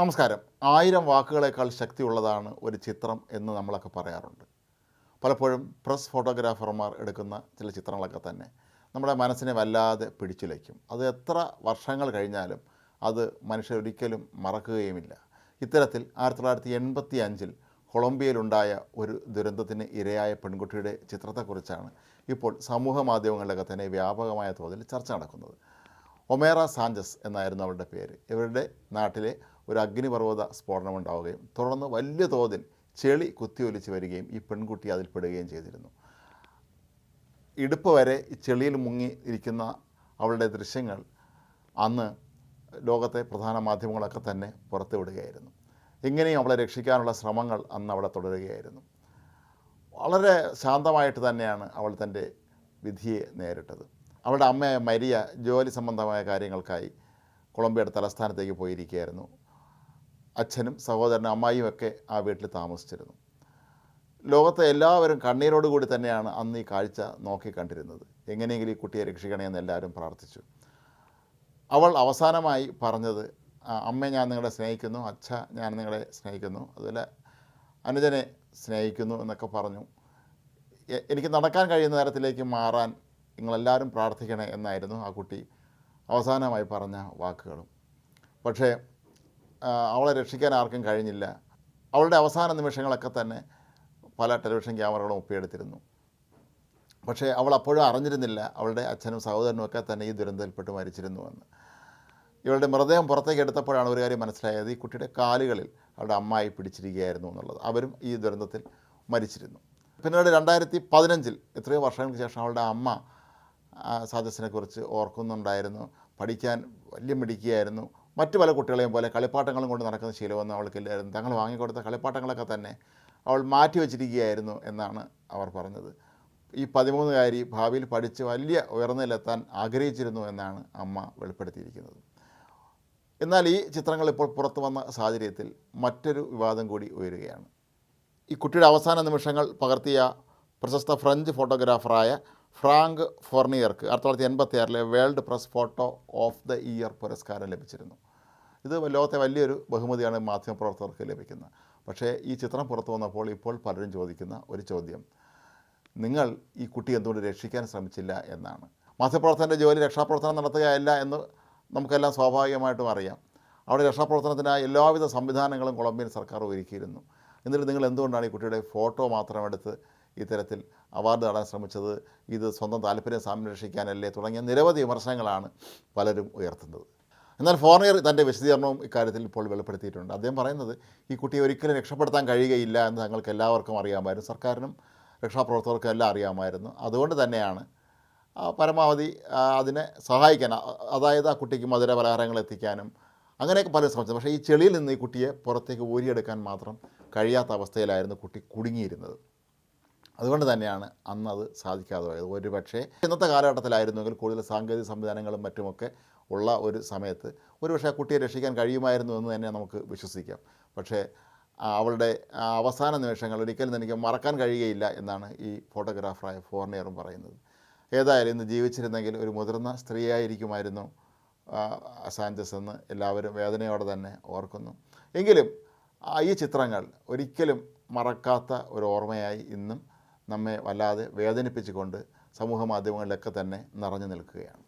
നമസ്കാരം. ആയിരം വാക്കുകളേക്കാൾ ശക്തിയുള്ളതാണ് ഒരു ചിത്രം എന്ന് നമ്മളൊക്കെ പറയാറുണ്ട്. പലപ്പോഴും പ്രസ് ഫോട്ടോഗ്രാഫർമാർ എടുക്കുന്ന ചില ചിത്രങ്ങളൊക്കെ തന്നെ നമ്മുടെ മനസ്സിനെ വല്ലാതെ പിടിച്ചുലയ്ക്കും. അത് എത്ര വർഷങ്ങൾ കഴിഞ്ഞാലും അത് മനുഷ്യർ ഒരിക്കലും മറക്കുകയുമില്ല. ഇത്തരത്തിൽ ആയിരത്തി തൊള്ളായിരത്തി എൺപത്തി അഞ്ചിൽ കൊളംബിയയിലുണ്ടായ ഒരു ദുരന്തത്തിന് ഇരയായ പെൺകുട്ടിയുടെ ചിത്രത്തെക്കുറിച്ചാണ് ഇപ്പോൾ സമൂഹ മാധ്യമങ്ങളിലൊക്കെ തന്നെ വ്യാപകമായ തോതിൽ ചർച്ച നടക്കുന്നത്. ഒമേറ സാഞ്ചസ് എന്നായിരുന്നു അവരുടെ പേര്. ഇവരുടെ നാട്ടിലെ ഒരു അഗ്നിപർവത സ്ഫോടനം ഉണ്ടാവുകയും തുടർന്ന് വലിയ തോതിൽ ചെളി കുത്തിയൊലിച്ച് വരികയും ഈ പെൺകുട്ടി അതിൽ പെടുകയും ചെയ്തിരുന്നു. ഇടുപ്പ് വരെ ചെളിയിൽ മുങ്ങി ഇരിക്കുന്ന അവളുടെ ദൃശ്യങ്ങൾ അന്ന് ലോകത്തെ പ്രധാന മാധ്യമങ്ങളൊക്കെ തന്നെ പുറത്തുവിടുകയായിരുന്നു എങ്ങനെയും അവളെ രക്ഷിക്കാനുള്ള ശ്രമങ്ങൾ അന്ന് അവിടെ തുടരുകയായിരുന്നു. വളരെ ശാന്തമായിട്ട് തന്നെയാണ് അവൾ തന്റെ വിധിയെ നേരിട്ടത്. അവളുടെ അമ്മയായ മരിയ ജോലി സംബന്ധമായ കാര്യങ്ങൾക്കായി കൊളംബിയയുടെ തലസ്ഥാനത്തേക്ക് പോയിരിക്കുകയായിരുന്നു. അച്ഛനും സഹോദരനും അമ്മായിയും ഒക്കെ ആ വീട്ടിൽ താമസിച്ചിരുന്നു. ലോകത്തെ എല്ലാവരും കണ്ണീരോടുകൂടി തന്നെയാണ് അന്ന് ഈ കാഴ്ച നോക്കി കണ്ടിരുന്നത്. എങ്ങനെയെങ്കിലും ഈ കുട്ടിയെ രക്ഷിക്കണേ എന്ന് എല്ലാവരും പ്രാർത്ഥിച്ചു. അവൾ അവസാനമായി പറഞ്ഞത് അമ്മ ഞാൻ നിങ്ങളെ സ്നേഹിക്കുന്നു. അച്ഛ ഞാൻ നിങ്ങളെ സ്നേഹിക്കുന്നു. അതുപോലെ അനുജനെ സ്നേഹിക്കുന്നു എന്നൊക്കെ പറഞ്ഞു. എനിക്ക് നടക്കാൻ കഴിയുന്ന തരത്തിലേക്ക് മാറാൻ നിങ്ങളെല്ലാവരും പ്രാർത്ഥിക്കണേ എന്നായിരുന്നു ആ കുട്ടി അവസാനമായി പറഞ്ഞ വാക്കുകളും. പക്ഷേ അവളെ രക്ഷിക്കാൻ ആർക്കും കഴിഞ്ഞില്ല. അവളുടെ അവസാന നിമിഷങ്ങളൊക്കെ തന്നെ പല ടെലിവിഷൻ ക്യാമറകളും ഒപ്പിയെടുത്തിരുന്നു. പക്ഷേ അവൾ അപ്പോഴും അറിഞ്ഞിരുന്നില്ല അവളുടെ അച്ഛനും സഹോദരനും ഒക്കെ തന്നെ ഈ ദുരന്തത്തിൽപ്പെട്ട് മരിച്ചിരുന്നുവെന്ന്. ഇവളുടെ മൃതദേഹം പുറത്തേക്ക് എടുത്തപ്പോഴാണ് ഒരു കാര്യം മനസ്സിലായത്. ഈ കുട്ടിയുടെ കാലുകളിൽ അവളുടെ അമ്മായി പിടിച്ചിരിക്കുകയായിരുന്നു എന്നുള്ളത്. അവരും ഈ ദുരന്തത്തിൽ മരിച്ചിരുന്നു. പിന്നീട് രണ്ടായിരത്തി പതിനഞ്ചിൽ എത്രയോ വർഷങ്ങൾക്ക് ശേഷം അവളുടെ അമ്മ സദസ്സിനെക്കുറിച്ച് ഓർക്കുന്നുണ്ടായിരുന്നു. പഠിക്കാൻ വലിയ മിടിക്കുകയായിരുന്നു മറ്റു പല കുട്ടികളെയും പോലെ കളിപ്പാട്ടങ്ങളും കൊണ്ട് നടക്കുന്ന ശീലമൊന്നും അവൾക്കില്ലായിരുന്നു തങ്ങൾ വാങ്ങിക്കൊടുത്ത കളിപ്പാട്ടങ്ങളൊക്കെ തന്നെ അവൾ മാറ്റി വച്ചിരിക്കുകയായിരുന്നു എന്നാണ് അവർ പറഞ്ഞത്. ഈ പതിമൂന്നുകാരി ഭാവിയിൽ പഠിച്ച് വലിയ ഉയർന്നതിലെത്താൻ ആഗ്രഹിച്ചിരുന്നു എന്നാണ് അമ്മ വെളിപ്പെടുത്തിയിരിക്കുന്നത്. എന്നാൽ ഈ ചിത്രങ്ങൾ ഇപ്പോൾ പുറത്തു വന്ന സാഹചര്യത്തിൽ മറ്റൊരു വിവാദം കൂടി ഉയരുകയാണ്. ഈ കുട്ടിയുടെ അവസാന നിമിഷങ്ങൾ പകർത്തിയ പ്രശസ്ത ഫ്രഞ്ച് ഫോട്ടോഗ്രാഫറായ ഫ്രാങ്ക് ഫോർണിയർക്ക് ആയിരത്തി തൊള്ളായിരത്തി എൺപത്തി world press photo of the year പുരസ്കാരം ലഭിച്ചിരുന്നു. ഇത് ലോകത്തെ വലിയൊരു ബഹുമതിയാണ് മാധ്യമപ്രവർത്തകർക്ക് ലഭിക്കുന്നത്. പക്ഷേ ഈ ചിത്രം പുറത്തു വന്നപ്പോൾ ഇപ്പോൾ പലരും ചോദിക്കുന്ന ഒരു ചോദ്യം. നിങ്ങൾ ഈ കുട്ടി എന്തുകൊണ്ട് രക്ഷിക്കാൻ ശ്രമിച്ചില്ല എന്നാണ്. മാധ്യമപ്രവർത്തകന്റെ ജോലി രക്ഷാപ്രവർത്തനം നടത്തുകയല്ല എന്ന് നമുക്കെല്ലാം സ്വാഭാവികമായിട്ടും അറിയാം. അവിടെ രക്ഷാപ്രവർത്തനത്തിനായി എല്ലാവിധ സംവിധാനങ്ങളും കൊളംബിയൻ സർക്കാർ ഒരുക്കിയിരുന്നു. എന്നിട്ട് നിങ്ങൾ എന്തുകൊണ്ടാണ് ഈ കുട്ടിയുടെ ഫോട്ടോ മാത്രം എടുത്ത് ഇത്തരത്തിൽ അവാർഡ് നേടാൻ ശ്രമിച്ചത്? ഇത് സ്വന്തം താല്പര്യം സംരക്ഷിക്കാനല്ലേ തുടങ്ങിയ നിരവധി വിമർശനങ്ങളാണ് പലരും ഉയർത്തുന്നത്. എന്നാൽ ഫോറിനർ തന്റെ വിശദീകരണവും ഇക്കാര്യത്തിൽ ഇപ്പോൾ വെളിപ്പെടുത്തിയിട്ടുണ്ട്. അദ്ദേഹം പറയുന്നത് ഈ കുട്ടിയെ ഒരിക്കലും രക്ഷപ്പെടുത്താൻ കഴിയുകയില്ല എന്ന് തങ്ങൾക്ക് എല്ലാവർക്കും അറിയാമായിരുന്നു. സർക്കാരിനും രക്ഷാപ്രവർത്തകർക്കും എല്ലാം അറിയാമായിരുന്നു. അതുകൊണ്ട് തന്നെയാണ് പരമാവധി അതിനെ സഹായിക്കാൻ അതായത് ആ കുട്ടിക്ക് മധുര പലഹാരങ്ങൾ എത്തിക്കാനും അങ്ങനെയൊക്കെ പലരും ശ്രമിച്ചത്. പക്ഷേ ഈ ചെളിയിൽ നിന്ന് ഈ കുട്ടിയെ പുറത്തേക്ക് ഊരിയെടുക്കാൻ മാത്രം കഴിയാത്ത അവസ്ഥയിലായിരുന്നു കുട്ടി കുടുങ്ങിയിരുന്നത്. അതുകൊണ്ട് തന്നെയാണ് അന്ന് അത് സാധിക്കാതെ പോയത്. ഒരു പക്ഷേ ഇന്നത്തെ കാലഘട്ടത്തിലായിരുന്നെങ്കിൽ കൂടുതൽ സാങ്കേതിക സംവിധാനങ്ങളും മറ്റുമൊക്കെ ഉള്ള ഒരു സമയത്ത് ഒരു പക്ഷേ ആ കുട്ടിയെ രക്ഷിക്കാൻ കഴിയുമായിരുന്നു എന്ന് തന്നെ നമുക്ക് വിശ്വസിക്കാം. പക്ഷേ അവളുടെ അവസാന നിമിഷങ്ങൾ ഒരിക്കലും എനിക്ക് മറക്കാൻ കഴിയുകയില്ല എന്നാണ് ഈ ഫോട്ടോഗ്രാഫറായ ഫോർണിയറും പറയുന്നത്. ഏതായാലും ഇന്ന് ജീവിച്ചിരുന്നെങ്കിൽ ഒരു മുതിർന്ന സ്ത്രീയായിരിക്കുമായിരുന്നു സാഞ്ചസ് എന്ന് എല്ലാവരും വേദനയോടെ തന്നെ ഓർക്കുന്നു. എങ്കിലും ഈ ചിത്രങ്ങൾ ഒരിക്കലും മറക്കാത്ത ഒരു ഓർമ്മയായി ഇന്നും നമ്മെ വല്ലാതെ വേദനിപ്പിച്ചുകൊണ്ട് സമൂഹ മാധ്യമങ്ങളിലൊക്കെ തന്നെ നിറഞ്ഞു നിൽക്കുകയാണ്.